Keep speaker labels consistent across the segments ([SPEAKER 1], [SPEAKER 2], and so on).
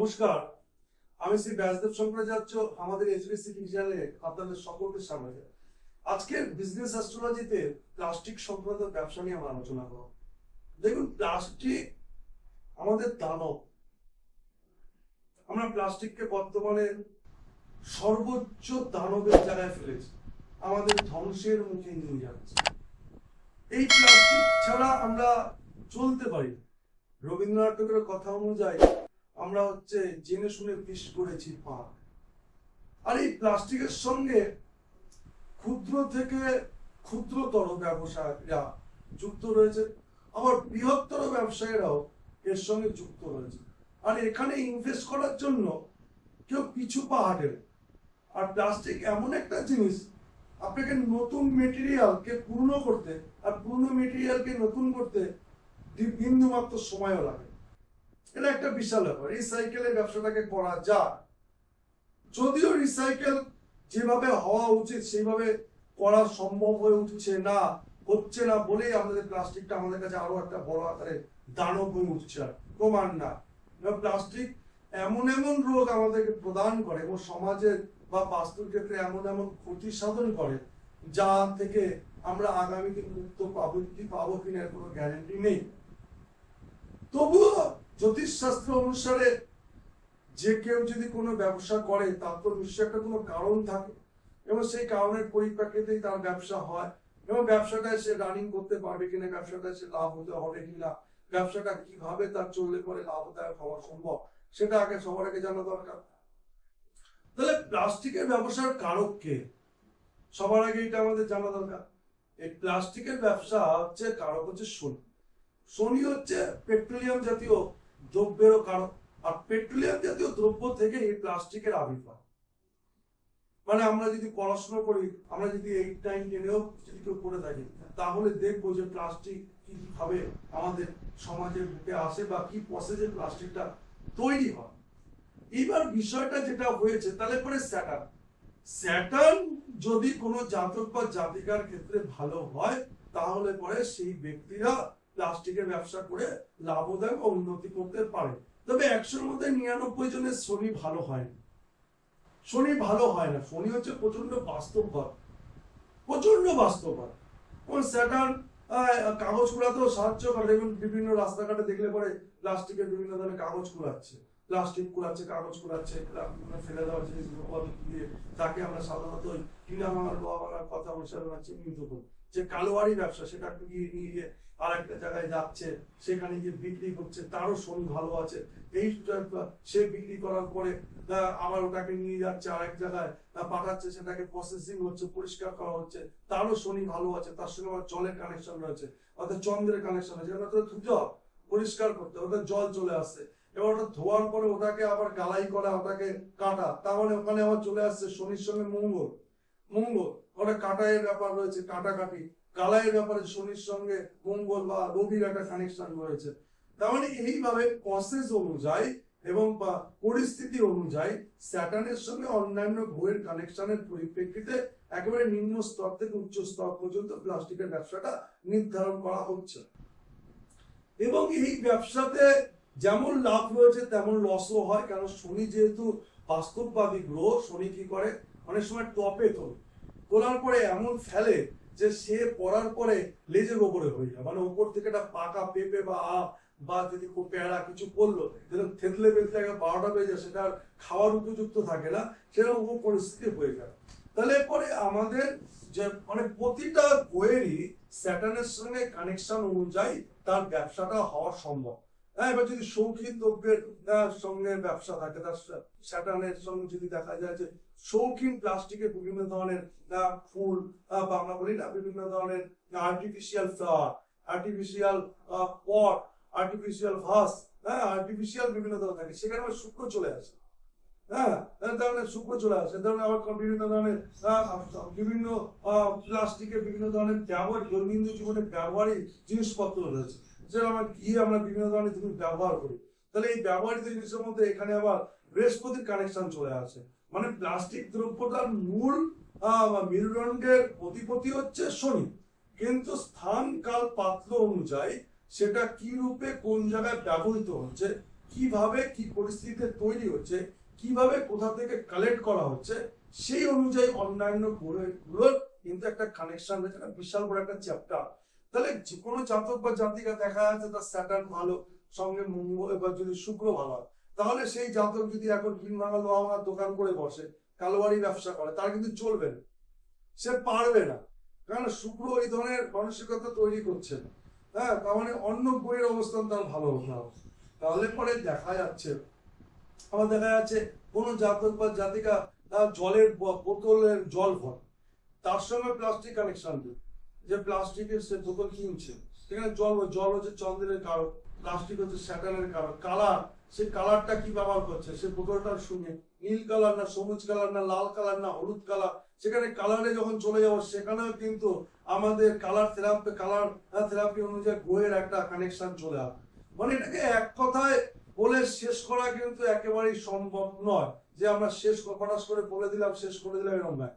[SPEAKER 1] নমস্কার। আমি শ্রী ব্যাসদেব শঙ্করাচার্য, আমাদের এইচবিসি চ্যানেলে আপনাদের সকলকে স্বাগত। আজকের বিজনেস অ্যাস্ট্রোলজিতে প্লাস্টিক সংক্রান্ত ব্যবসা নিয়ে আমরা আলোচনা করব। দেখুন প্লাস্টিক আমাদের দানব। আমরা প্লাস্টিককে বর্তমানে সর্বোচ্চ দানবের জায়গায় ফেলেছি। আমাদের ধ্বংসের মুখে নিয়ে যাচ্ছে। এই প্লাস্টিক ছাড়া আমরা চলতে পারি রবীন্দ্রনাথ ঠাকুরের কথা অনুযায়ী আমরা হচ্ছে জেনে শুনে বিষ করেছি পা আর এই প্লাস্টিকের সঙ্গে ক্ষুদ্র থেকে ক্ষুদ্রতর ব্যবসায়ীরা যুক্ত রয়েছে, আবার বৃহত্তর ব্যবসায়ীরাও এর সঙ্গে যুক্ত রয়েছে। আর এখানে ইনভেস্ট করার জন্য কেউ পিছু পা হাঁটে আর প্লাস্টিক এমন একটা জিনিস, আপনাকে নতুন মেটেরিয়ালকে পূর্ণ করতে, আর পুরনো মেটেরিয়ালকে নতুন করতে বি- বিন্দু মাত্র সময়ও লাগে এটা একটা বিশাল ব্যাপার। রিসাইকেলের ব্যবসাটাকে করা যায় যদিও রিসাইকেল যেভাবে হওয়া উচিত, সেইভাবে করা সম্ভব হয়ে উঠছে না, হচ্ছে না বলেই আমাদের প্লাস্টিকটা আমাদের কাছে আরও একটা বড় আকারে দানব হয়ে উঠছে প্রমাণ না। প্লাস্টিক এমন এমন রোগ আমাদেরকে প্রদান করে এবং সমাজের বা বাস্তুর ক্ষেত্রে এমন এমন ক্ষতি সাধন করে, যা থেকে আমরা আগামীতে মুক্ত পাবো, কি পাবো কিনা কোনো গ্যারেন্টি নেই। তবুও জ্যোতিষশাস্ত্র অনুসারে যে কেউ যদি কোনো ব্যবসা করে, তার তো নিশ্চয় একটা কোনো কারণ থাকে। এবং সেই কারণের পরিপ্রেক্ষিতেই তার ব্যবসা হয়। এবং ব্যবসাটা সে রানিং করতে পারবে কিনা ব্যবসাটা সে লাভ হতে হবে কিনা, ব্যবসাটা কীভাবে তার চললে পরে লাভদায়ক হওয়া সম্ভব, সেটা আগে সবার আগে জানা দরকার। তাহলে প্লাস্টিকের ব্যবসার কারক কে? সবার আগে এটা আমাদের জানা দরকার। এই প্লাস্টিকের ব্যবসা হচ্ছে, কারক হচ্ছে শনি। শনি হচ্ছে পেট্রোলিয়াম জাতীয় দ্রব্যেরও কারণ। আর পেট্রোলিয়াম জাতীয় দ্রব্য থেকে এই প্লাস্টিকের আবির্ভাব। মানে আমরা যদি পড়াশোনা করি, আমরা যদি এইট নাইন টেনেও যদি কেউ করে থাকি, তাহলে দেখব যে প্লাস্টিক কীভাবে আমাদের সমাজের বুকে আসে বা কি প্রসেসে প্লাস্টিকটা তৈরি হয়। এইবার বিষয়টা যেটা হয়েছে, তাহলে পরে স্যাটার্ন। স্যাটার্ন যদি কোনো জাতক বা জাতিকার ক্ষেত্রে ভালো হয়, তাহলে পরে সেই ব্যক্তিরা প্লাস্টিকের ব্যবসা করে লাভদায়ক ও উন্নতি করতে পারে। তবে একশোর মধ্যে নিরানব্বই জনের শনি ভালো হয় না। শনি ভালো হয় না। শনি হচ্ছে প্রচণ্ড বাস্তববাদ। প্রচণ্ড বাস্তববাদ। এবং স্যাটার্ন কাগজ কুড়াতেও সাহায্য করে। দেখুন, বিভিন্ন রাস্তাঘাটে দেখলে পরে প্লাস্টিকের বিভিন্ন ধরনের কাগজ কুড়াচ্ছে। প্লাস্টিক কুড়াচ্ছে, কাগজ কুড়াচ্ছে মানে ফেলে দেওয়ার জিনিসগুলো দিয়ে তাকে আমরা সাধারণত কিনা ভাঙার, লোহা ভাঙার কথা অনুসারে চিহ্নিত করি। যে কালোয়ারি ব্যবসা, সেটা নিয়ে নিয়ে আর একটা জায়গায় যাচ্ছে সেখানে গিয়ে বিক্রি করছে তারও শনি ভালো আছে। এই সে বিক্রি করার পরে আবার ওটাকে নিয়ে যাচ্ছে আরেক জায়গায় পাঠাচ্ছে সেটাকে প্রসেসিং হচ্ছে পরিষ্কার করা হচ্ছে তারও শনি ভালো আছে তার সঙ্গে আবার জলের কানেকশন রয়েছে অর্থাৎ চন্দ্রের কানেকশন তো ধুতে হবে, পরিষ্কার করতে ওটা জল চলে আসছে। এবার ওটা ধোয়ার পরে ওটাকে আবার গালাই করা ওটাকে কাটা তাহলে ওখানে আবার চলে আসছে শনির সঙ্গে মঙ্গল। মঙ্গল ওটা কাটাইয়ের ব্যাপার রয়েছে কাটাকাটি। কালাইয়ের ব্যাপারে শনির সঙ্গে মঙ্গল বা রবির একটা কানেকশন রয়েছে। তার মানে এইভাবে প্রসেস অনুযায়ী এবং বা পরিস্থিতি অনুযায়ী স্যাটার্নের সঙ্গে অন্যান্য গ্রহের কানেকশনের পরিপ্রেক্ষিতে একেবারে নিম্ন স্তর থেকে উচ্চ স্তর পর্যন্ত প্লাস্টিকের ব্যবসাটা নির্ধারণ করা হচ্ছে। এবং এই ব্যবসাতে যেমন লাভ রয়েছে তেমন লসও হয়। কারণ শনি যেহেতু বাস্তববাদী গ্রহ, শনি কি করে? অনেক সময় টপে তোলে। তোলার পরে এমন ফেলে যে সে পড়ার পরে লেজের ওপরে হয়ে যায়। মানে ওপর থেকে একটা পাকা পেঁপে বা আম বা যদি খুব পেয়ারা কিছু পড়ল, যেরকম থেতলে বেঁধে একটা বারোটা বেজে সেটা খাওয়ার উপযুক্ত থাকে না, সেরকম পরিস্থিতি হয়ে যায়। তাহলে পরে আমাদের যে মানে প্রতিটা বইয়েরই স্যাটার্নের সঙ্গে কানেকশন অনুযায়ী তার ব্যবসাটা হওয়া সম্ভব। হ্যাঁ এবার যদি শৌখিন দ্রব্যের সঙ্গে ব্যবসা থাকে, তার স্যাটার্নের সঙ্গে যদি দেখা যায় যে শৌখিন প্লাস্টিকের বিভিন্ন ধরনের ফুল আহ, বা আমরা বলি না বিভিন্ন ধরনের artificial flower artificial pot artificial vase হ্যাঁ আর্টিফিশিয়াল বিভিন্ন ধরনের থাকে। সেখানে আবার শুক্র চলে আসে। হ্যাঁ ধরনের শুক্র চলে আসে। ধরনের আবার বিভিন্ন ধরনের বিভিন্ন প্লাস্টিকের বিভিন্ন ধরনের ব্যবহার দৈনন্দিন জীবনে ব্যবহারিক জিনিসপত্র রয়েছে। যেটা আমরা গিয়ে আমরা বিভিন্ন ধরনের জিনিস ব্যবহার করি। তাহলে এই ব্যবহৃত জিনিসের মধ্যে এখানে আবার বৃহস্পতির কানেকশন চলে আসে। মানে প্লাস্টিক দ্রব্যটার মূল মেরুদণ্ডের অধিপতি হচ্ছে শনি। কিন্তু স্থান কাল পাত্র অনুযায়ী সেটা কি রূপে কোন জায়গায় ব্যবহৃত হচ্ছে কীভাবে কি পরিস্থিতিতে তৈরি হচ্ছে কীভাবে কোথা থেকে কালেক্ট করা হচ্ছে সেই অনুযায়ী অন্যান্য গ্রহগুলোর কিন্তু একটা কানেকশন রয়েছে একটা বিশাল বড় একটা চ্যাপ্টার তাহলে যে কোনো জাতক বা জাতিকা দেখা যাচ্ছে তার স্যাটার্ন ভালো সঙ্গে মঙ্গল এবার যদি শুক্র ভালো হয়, তাহলে সেই জাতক যদি এখন ভাঙা লোহা ভাঙার দোকান করে বসে, কালোবাড়ি ব্যবসা করে, তার কিন্তু চলবে না। সে পারবে না। কারণ শুক্র এই ধরনের মানসিকতা তৈরি করছে। না হ্যাঁ তার মানে অন্য বইয়ের অবস্থান তার ভালো হবে তাহলে পরে দেখা যাচ্ছে। আমার দেখা যাচ্ছে কোনো জাতক বা জাতিকা জলের বোতলের জল ভর। তার সঙ্গে প্লাস্টিক কানেকশন যে প্লাস্টিকের সে বোতল কিনছে। সেখানে জল জল হচ্ছে চন্দ্রের কারণ। প্লাস্টিক হচ্ছে স্যাটানের কালার কালার সে কালারটা কি ব্যবহার করছে? সে বোতলটার সঙ্গে নীল কালার না, সবুজ কালার না, লাল কালার না, হলুদ কালার সেখানে কালারে যখন চলে যাব, সেখানেও কিন্তু আমাদের কালার থেরাপি কালার থেরাপি অনুযায়ী গ্রহের একটা কানেকশন চলে আসবে মানে এটাকে এক কথায় বলে শেষ করা কিন্তু একেবারেই সম্ভব নয়। যে আমরা শেষ, হঠাৎ করে বলে দিলাম, শেষ করে দিলাম, এরকম নয়।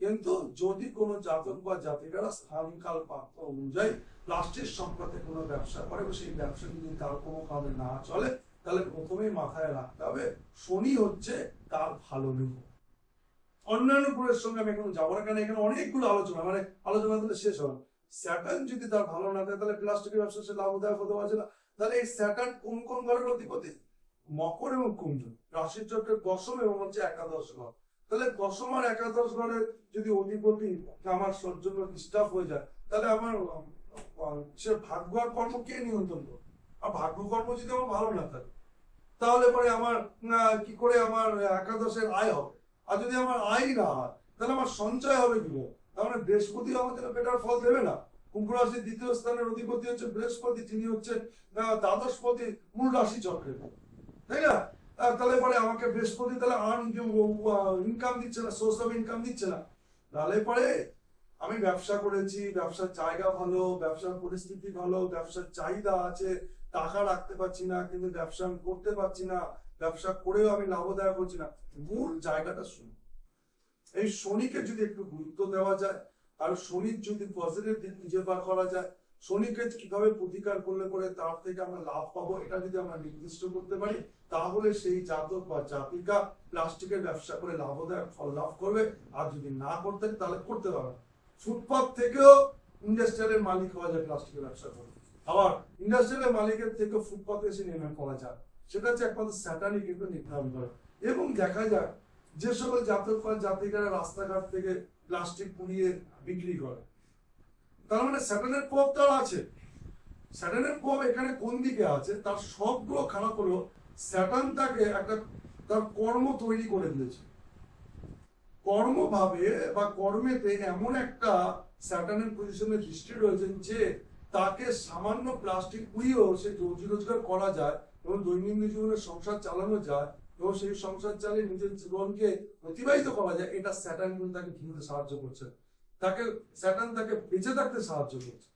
[SPEAKER 1] কিন্তু যদি কোনো জাতক বা জাতিকারা স্থান কাল পাত্র অনুযায়ী প্লাস্টিক সম্পর্কে কোনো ব্যবসা করে সেই ব্যবসা যদি তার কোনো কারণে না চলে, তাহলে প্রথমেই মাথায় রাখতে হবে, শনি হচ্ছে তার ভালো নেই অন্যান্য গ্রহের সঙ্গে আমি এখন যাব না, কারণ এখানে অনেকগুলো আলোচনা মানে আলোচনা দিলে শেষ হবে স্যাটার্ন যদি তার ভালো না থাকে, তাহলে প্লাস্টিকের ব্যবসা সে লাভদায়ক হতে পারছে না। তাহলে এই স্যাটার্ন কোন কোন ঘরের অধিপতি? মকর এবং কুম্ভ। রাশির চক্রের দশম এবং হচ্ছে একাদশ ঘর তাহলে দশম আর একাদশ ঘরের যদি অধিপতি আমার জন্য ডিস্টার্ব হয়ে যায়, তাহলে আমার সে ভাগ্য আর কর্ম কে নিয়ন্ত্রণ করবে? আর ভাগ্য কর্ম যদি আমার ভালো না থাকে, তাহলে পরে আমার কি করে আমার একাদশের আয় হবে? আর যদি আমার আয় না হয়, তাহলে আমার সঞ্চয় হবে কি? তার মানে বৃহস্পতি আমাদের বেটার ফল দেবে না। কুম্ভ রাশির দ্বিতীয় স্থানের অধিপতি হচ্ছে বৃহস্পতি তিনি হচ্ছে দ্বাদশপতি মূল রাশি চক্রের। তাই না? তাহলে পরে আমাকে বৃহস্পতি তাহলে আর্ন ইনকাম দিচ্ছে না সোর্স অফ ইনকাম দিচ্ছে না। তাহলে পরে আমি ব্যবসা করেছি, ব্যবসার জায়গা ভালো, ব্যবসার পরিস্থিতি ভালো, ব্যবসার চাহিদা আছে, টাকা রাখতে পারছি না, কিন্তু ব্যবসা আমি করতে পারছি না, ব্যবসা করেও আমি লাভদায়ক হচ্ছি না। মূল জায়গাটা শুনি। এই শনিকে যদি একটু গুরুত্ব দেওয়া যায়, আর শনির যদি পজিটিভ দিক খুঁজে বার করা যায় শনিকে কীভাবে প্রতিকার করলে পরে তার থেকে আমরা লাভ পাবো, এটা যদি আমরা নির্দিষ্ট করতে পারি, তাহলে সেই জাতক বা জাতিকা প্লাস্টিকের ব্যবসা করে লাভদায়ক ফল লাভ করবে। আর যদি না করতে তাহলে করতে পারবে। ফুটপাথ থেকেও ইন্ডাস্ট্রিয়ালের মালিক হওয়া যায় প্লাস্টিকের ব্যবসা করে। আবার ইন্ডাস্ট্রিয়ালের মালিকের থেকে ফুটপাথে এসে নির্মাণ করা যায়। সেটা হচ্ছে একমাত্র স্যাটানি কিন্তু নির্ধারণ করে। এবং দেখা যায়, যে সকল জাতক বা জাতিকারা রাস্তাঘাট থেকে প্লাস্টিক পুড়িয়ে বিক্রি করে তার মানে স্যাটানের প্রভাব তার আছে। স্যাটানের প্রভাব এখানে কোন দিকে আছে? তার সবগুলো খারাপ হলো স্যাটান তাকে একটা তার কর্ম তৈরি করে দিয়েছে। কর্মভাবে বা কর্মেতে এমন একটা স্যাটানের পজিশনে দৃষ্টি রয়েছেন যে তাকে সামান্য প্লাস্টিক পুড়িয়েও সে রোজি রোজগার করা যায় এবং দৈনন্দিন জীবনে সংসার চালানো যায় এবং সেই সংসার চালিয়ে নিজের জীবনকে অতিবাহিত করা যায়, এটা স্যাটান কিন্তু তাকে কিনতে সাহায্য করছে। তাকে স্যাটান তাকে বেঁচে থাকতে সাহায্য করছে।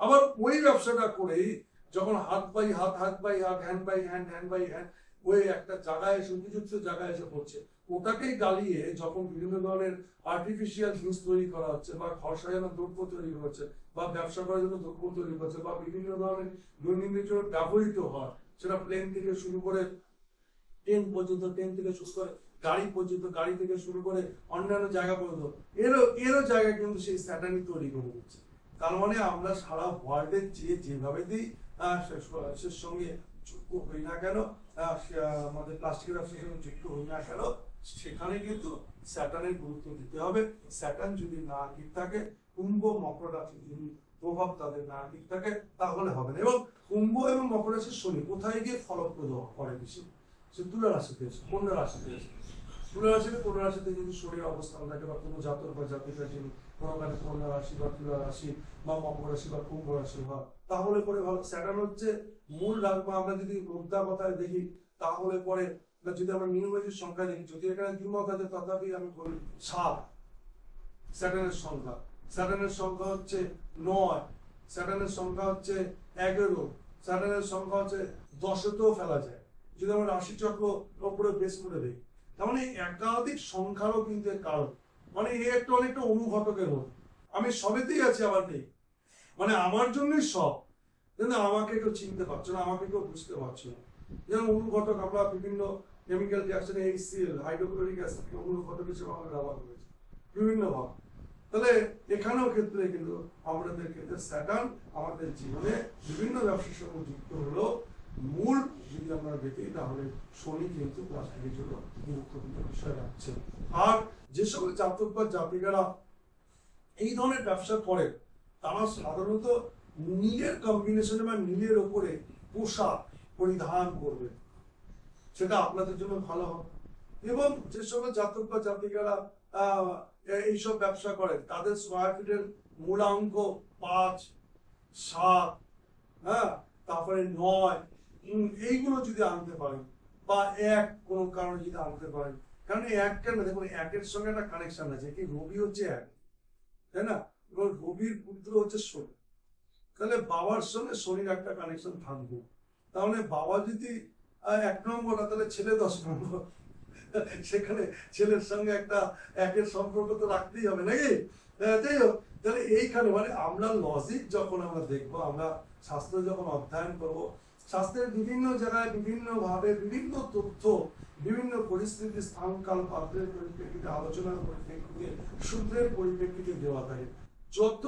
[SPEAKER 1] আবার ওই ব্যবসাটা করেই যখন হাত বাই হাত হাত বাই হাত hand by hand hand by hand ওই একটা জায়গায় এসে, উপযুক্ত জায়গায় এসে পড়ছে, ওটাকেই গালিয়ে যখন বিভিন্ন ধরনের আর্টিফিশিয়াল জিনিস তৈরি করা হচ্ছে বা ঘর সাজানোর দ্রব্য তৈরি হচ্ছে বা ব্যবসা করার জন্য দ্রব্য তৈরি করছে বা বিভিন্ন ধরনের দৈনন্দিন ব্যবহৃত হয়, সেটা প্লেন থেকে শুরু করে ট্রেন পর্যন্ত, ট্রেন থেকে শুরু করে গাড়ি পর্যন্ত, গাড়ি থেকে শুরু করে অন্যান্য জায়গা পর্যন্ত, এরও এরও জায়গা কিন্তু সেই স্যাটানি তৈরি করে দিচ্ছে। তার মানে আমরা সারা ওয়ার্ল্ডে যে যেভাবে দিই সে সঙ্গে যুক্ত হই না কেন আমাদের প্লাস্টিকের ব্যবসার সঙ্গে যুক্ত হই না কেন, সেখানে কিন্তু স্যাটানের গুরুত্ব দিতে হবে। স্যাটান যদি না ঠিক থাকে, কুম্ভ মকর রাশি যদি প্রভাব তাদের না ঠিক থাকে, তাহলে হবে না। এবং কুম্ভ এবং মকর রাশির শনি কোথায় গিয়ে ফলপ্রদ করে বেশি সে তুলা রাশিতে এসে কন্যা রাশিতে এসে তুলা রাশিতে কন্যা রাশিতে যদি শরীর অবস্থান থাকে বা কোনো জাতক বা জাতিকা যিনি কোনো কারণে কন্যা রাশি বা তুলা রাশি বা মকর রাশি বা কুম্ভ রাশি হয়, তাহলে পরে ভালো। স্যাটার্ন হচ্ছে মূল রাগ, বা আমরা যদি মুদ্রা কথায় দেখি, তাহলে পরে যদি আমরা নিউমেজির সংখ্যা দেখি, যদি এখানে দ্বিমত আছে, তথাপি আমি বলি সাত। স্যাটার্নের সংখ্যা। স্যাটার্নের সংখ্যা হচ্ছে নয়। স্যাটার্নের সংখ্যা হচ্ছে এগারো। স্যাটার্নের সংখ্যা হচ্ছে দশতেও ফেলা যায়। যদি আমরা রাশিচক্র ওপরে বেশ করে দিই, তার মানে একাধিক সংখ্যারও কিন্তু এর কারণ। মানে এ একটা অনেকটা অনুঘটকের মতো। আমি সবেতেই আছি, আবার নেই। মানে আমার জন্যই সব। কিন্তু আমাকে কেউ চিনতে পারছ না, আমাকে কেউ বুঝতে পারছ না। যেমন অনুঘটক, আমরা বিভিন্ন কেমিক্যাল রিয়াকশনে এইচসিএল হাইড্রোক্লোরিক অ্যাসিড অনুঘটক হিসেবে আমরা ব্যবহার করেছি। বিভিন্ন ভাব তাহলে এখানেও ক্ষেত্রে কিন্তু আমাদের ক্ষেত্রে স্যাটার্ন আমাদের জীবনে বিভিন্ন ব্যবসার সঙ্গে যুক্ত হলো মূল যদি আমরা দেখি, তাহলে শনি কিন্তু জন্য গুরুত্বপূর্ণ বিষয় রাখছে। আর যে সকল জাতক বা জাতিকারা এই ধরনের ব্যবসা করে, তারা সাধারণত নীলের কম্বিনেশনে বা নীলের ওপরে পোশাক পরিধান করবে। সেটা আপনাদের জন্য ভালো হবে। এবং যে সকল জাতক বা জাতিকারা এইসব ব্যবসা করেন তাদের স্কোয়ার ফিটের মূলাঙ্ক পাঁচ, সাত হ্যাঁ তারপরে নয় এইগুলো যদি আনতে পারেন, বা এক কোনো কারণে যদি আনতে পারেন, কারণ এক কেন দেখুন, একের সঙ্গে একটা কানেকশন আছে, কি রবি হচ্ছে এক, তাই না? এবং রবির পুত্র হচ্ছে শনি, তাহলে বাবার সঙ্গে শনির একটা কানেকশন থাকবে। তাহলে বাবা যদি এক নম্বর তাহলে ছেলে দশ নম্বর, সেখানে ছেলের সঙ্গে একটা একের সম্পর্ক তো রাখতেই হবে নাকি? যাই হোক, তাহলে এইখানে মানে আমরা লজিক যখন আমরা দেখব, আমরা শাস্ত্র যখন অধ্যয়ন করব শাস্ত্রের বিভিন্ন জায়গায় বিভিন্ন ভাবে বিভিন্ন তথ্য, বিভিন্ন পরিস্থিতি স্থান কাল পাত্রের পরিপ্রেক্ষিতে, আলোচনার পরিপ্রেক্ষিতে, সূত্রের পরিপ্রেক্ষিতে দেওয়া থাকে। যত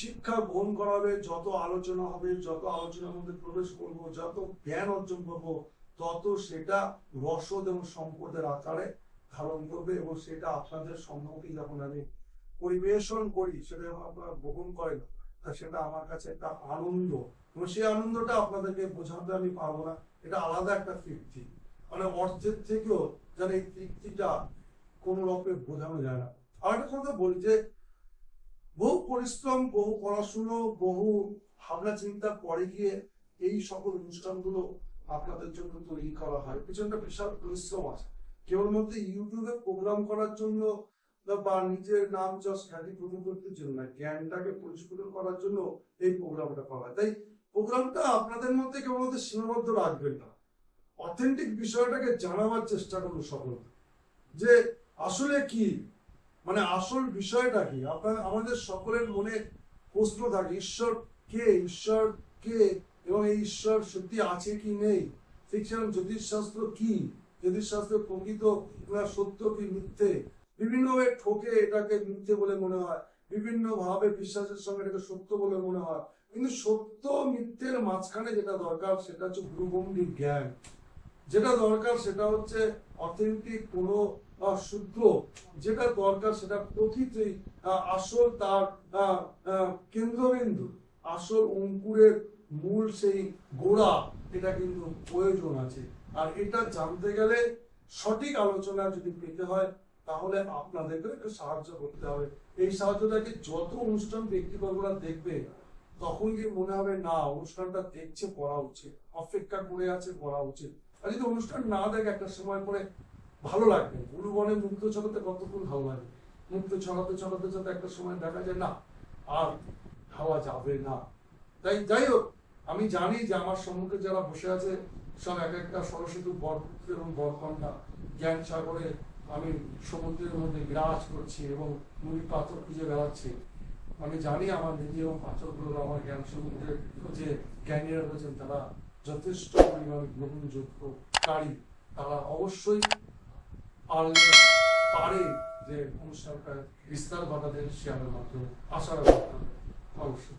[SPEAKER 1] শিক্ষা গ্রহণ করা হবে, যত আলোচনা হবে, যত আলোচনার মধ্যে প্রবেশ করব, যত জ্ঞান অর্জন করব, তত সেটা রসদ এবং সম্পদের আকারে ধারণ করবে এবং সেটা আপনাদের সম্মুখে যখন আমি পরিবেশন করি, সেটা যখন আপনারা গ্রহণ করেন সেটা আমার কাছে একটা আনন্দ। এবং সেই আনন্দটা আপনাদেরকে বোঝাতে আমি পারব না। এটা আলাদা একটা তৃপ্তি। মানে অর্থের থেকেও যেন এই তৃপ্তিটা কোন রকমে বোঝানো যায় না। আর একটা কথা বলি যে, বহু পরিশ্রম, বহু পড়াশুনো, বহু ভাবনা চিন্তা পরে গিয়ে এই সকল অনুষ্ঠানগুলো আপনাদের জন্য তৈরি করা হয়। পিছনটা বিশাল পরিশ্রম আছে। কেবলমাত্র ইউটিউবে প্রোগ্রাম করার জন্য বা নিজের নাম যশ খ্যাতি প্রতিপত্তির জন্য না, জ্ঞানটাকে পরিস্ফুটন করার জন্য এই প্রোগ্রামটা করা হয়। তাই প্রোগ্রামটা আপনাদের মধ্যে কেবলমাত্র সীমাবদ্ধ রাখবেন না। অথেন্টিক বিষয়টাকে জানাবার চেষ্টা করুন সকল। যে আসলে কি? মানে আসল বিষয়টা কি? আপনার, আমাদের সকলের মনে প্রশ্ন থাকে, ঈশ্বর কে? ঈশ্বর কে? এবং এই ঈশ্বর সত্যি আছে কি নেই? ফিকশন, জ্যোতিষশাস্ত্র কি? জ্যোতিষশাস্ত্র প্রকৃত সত্য কি মিথ্যে? বিভিন্নভাবে ঠকে এটাকে মিথ্যে বলে মনে হয়। বিভিন্ন ভাবে বিশ্বাসের সঙ্গে এটাকে সত্য বলে মনে হয়। কিন্তু সত্য মিথ্যের মাঝখানে যেটা দরকার সেটা হচ্ছে গুরুগম্ভীর জ্ঞান। যেটা দরকার সেটা হচ্ছে অথেন্টিক কোনো শুদ্ধ। যেটা দরকার সেটা প্রকৃতি আসল তার কেন্দ্রবিন্দু। আসল অঙ্কুরের মূল সেই গোড়া, এটা কিন্তু প্রয়োজন আছে। আর এটা জানতে গেলে সঠিক আলোচনা যদি পেতে হয়, তাহলে আপনাদেরকে একটু সাহায্য করতে হবে। এই সাহায্যটাকে যত অনুষ্ঠান ব্যক্তিবর্গরা দেখবে তখন কি মনে হবে, না, অনুষ্ঠানটা দেখছে, করা উচিত। অপেক্ষা করে আছে, করা উচিত। আর যদি অনুষ্ঠান না দেখে একটা সময় পরে ভালো লাগবে। গুরু বনে মুক্ত ছড়াতে কতক্ষণ ভালো লাগে? মুক্ত ছড়াতে ছড়াতে ছড়াতে একটা সময় দেখা যায়, না, আর খাওয়া যাবে না। তাই, যাই হোক, আমি জানি যে আমার সম্মুখে যারা বসে আছে, সব এক একটা সরস্বতী বরপুত্র এবং বরকন্যা। জ্ঞান সাগরে আমি সমুদ্রের মধ্যে বিরাজ করছি এবং মুড়ি পাথর খুঁজে বেড়াচ্ছি। আমি জানি আমার দ্বিতীয় পাচকগুলো, আমার জ্ঞান সম্বন্ধে যে জ্ঞানীরা রয়েছেন, তারা যথেষ্ট পরিমাণে গ্রহণযোগ্য কারী। তারা অবশ্যই পারে যে অনুষ্ঠানটা বিস্তার ঘটাতে শেয়ারের মাধ্যমে আসার মাধ্যমে অবশ্যই।